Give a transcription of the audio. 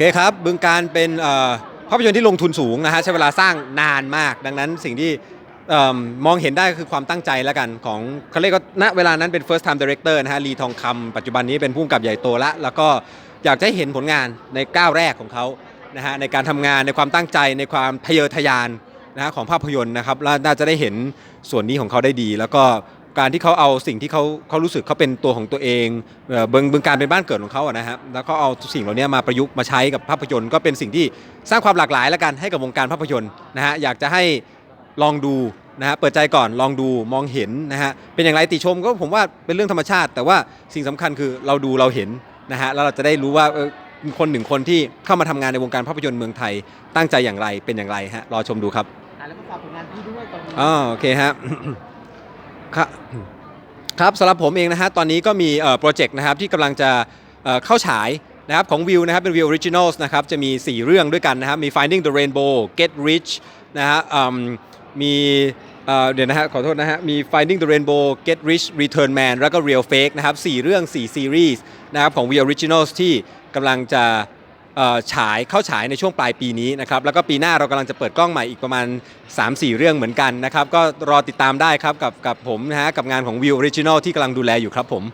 เคครับบึงการเป็นภาพยนตร์ที่ลงทุนสูงนะฮะใช้เวลาสร้างนานมาก ดังนั้นสิ่งที่มองเห็นได้คือความตั้งใจแล้วกันของเขาเรียกว่าณเวลานั้นเป็น first time director นะฮะลีทองคำปัจจุบันนี้เป็นผู้กำกับใหญ่โตล้วแล้วก็อยากจะเห็นผลงานในก้าวแรกของเขานะฮะในการทำงานในความตั้งใจในความทะเยอทะยานนะฮะของภาพยนตร์นะครับแล้วน่าจะได้เห็นส่วนนี้ของเขาได้ดี แล้วก็ การที่เขาเอาสิ่งที่เขาเขารู้สึกเขาเป็นตัวของตัวเองเอ่อเบิงบึงการเป็นบ้านเกิดของเขาอะนะฮะแล้วก็เอาสิ่งเหล่านี้มาประยุกต์มาใช้กับภาพยนตร์ก็เป็นสิ่งที่สร้างความหลากหลายแล้วกันให้กับวงการภาพยนตร์นะฮะอยากจะให้ลองดูนะฮะเปิดใจก่อนลองดูมองเห็นนะฮะเป็นอย่างไรติชมก็ผมว่าเป็นเรื่องธรรมชาติ แต่ว่าสิ่งสำคัญคือเราดูเราเห็นนะฮะแล้วเราจะได้รู้ว่าเออคนหนึ่งคนที่เข้ามาทำงานในวงการภาพยนตร์เมืองไทย ตั้งใจอย่างไรเป็นอย่างไรฮะรอชมดูครับ อะแล้วก็ฝากผลงานพี่ด้วยตอนนี้ อ๋อโอเคฮะ ครับครับสำหรับผมเองนะฮะตอนนี้ก็มีโปรเจกต์นะครับที่กำลังจะเข้าฉายนะครับของวิวนะครับเป็นวิวออริจินอลนะครับจะมี 4 เรื่องด้วยกันนะครับมี Finding the Rainbow Get Rich นะฮะมีเดี๋ยวนะฮะขอโทษนะฮะมี Finding the Rainbow Get Rich Return Man แล้วก็ Real Fake นะครับ4เรื่อง 4 ซีรีส์นะครับของ V Originals ที่กำลังจะ ฉายเข้าฉายในช่วงปลายปีนี้นะครับแล้วก็ปีหน้าเรากำลังจะเปิดกล้องใหม่อีกประมาณ 3-4 เรื่องเหมือนกันนะครับก็รอติดตามได้ครับกับกับผมนะฮะกับงานของวิวออริจินอลที่กำลังดูแลอยู่ครับผม